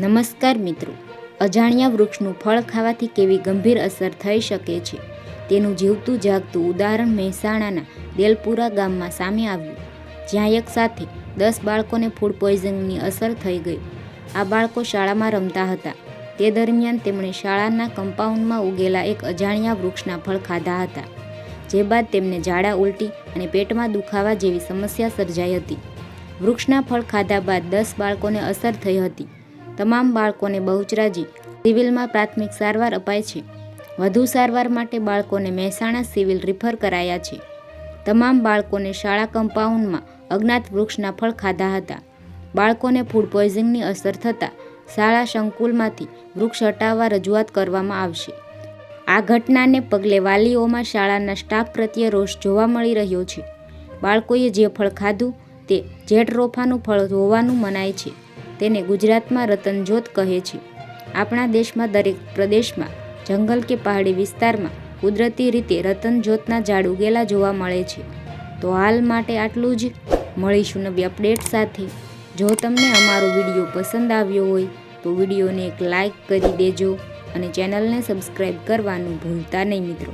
નમસ્કાર મિત્રો. અજાણ્યા વૃક્ષનું ફળ ખાવાથી કેવી ગંભીર અસર થઈ શકે છે? તેનું જીવતું જાગતું ઉદાહરણ મહેસાણાના દેલપુરા ગામમાં સામે આવ્યું. જ્યાં એક સાથે દસ બાળકોને ફૂડ પોઈઝનિંગની અસર થઈ ગઈ. આ બાળકો શાળામાં રમતા હતા. તે દરમિયાન તેમણે શાળાના કમ્પાઉન્ડમાં ઉગેલા એક અજાણ્યા વૃક્ષના ફળ ખાધા હતા. જે બાદ તેમને ઝાડા ઉલટી અને પેટમાં દુખાવા જેવી સમસ્યા સર્જાઈ હતી. વૃક્ષના ફળ ખાધા બાદ દસ બાળકોને અસર થઈ હતી. તમામ બાળકોને બહુચરાજી. સિવિલમાં પ્રાથમિક સારવાર અપાય છે. વધુ સારવાર માટે બાળકોને મહેસાણા સિવિલ રિફર કરાયા છે. તમામ બાળકોને શાળા કમ્પાઉન્ડમાં અજ્ઞાત વૃક્ષના ફળ ખાધા હતા. બાળકોને ફૂડ પોઈઝનિંગની અસર થતાં શાળા સંકુલમાંથી વૃક્ષ હટાવવા રજૂઆત કરવામાં આવશે. આ ઘટનાને પગલે વાલીઓમાં શાળાના સ્ટાફ પ્રત્યે રોષ જોવા મળી રહ્યો છે. બાળકોએ જે ફળ ખાધું તે જેઠરોફાનું ફળ હોવાનું મનાય છે. તેને ગુજરાતમાં રતનજોત કહે છે. આપણા દેશમાં દરેક પ્રદેશમાં, જંગલ કે પહાડી વિસ્તારમાં કુદરતી રીતે રતનજોતના ઝાડ ઉગેલા જોવા મળે છે. તો હાલ માટે આટલું જ. મળીશું નવી અપડેટ સાથે. જો તમને અમારો વીડિયો પસંદ આવ્યો હોય, તો વિડીયોને એક લાઈક કરી દેજો અને ચેનલને સબસ્ક્રાઈબ કરવાનું ભૂલતા નહીં મિત્રો.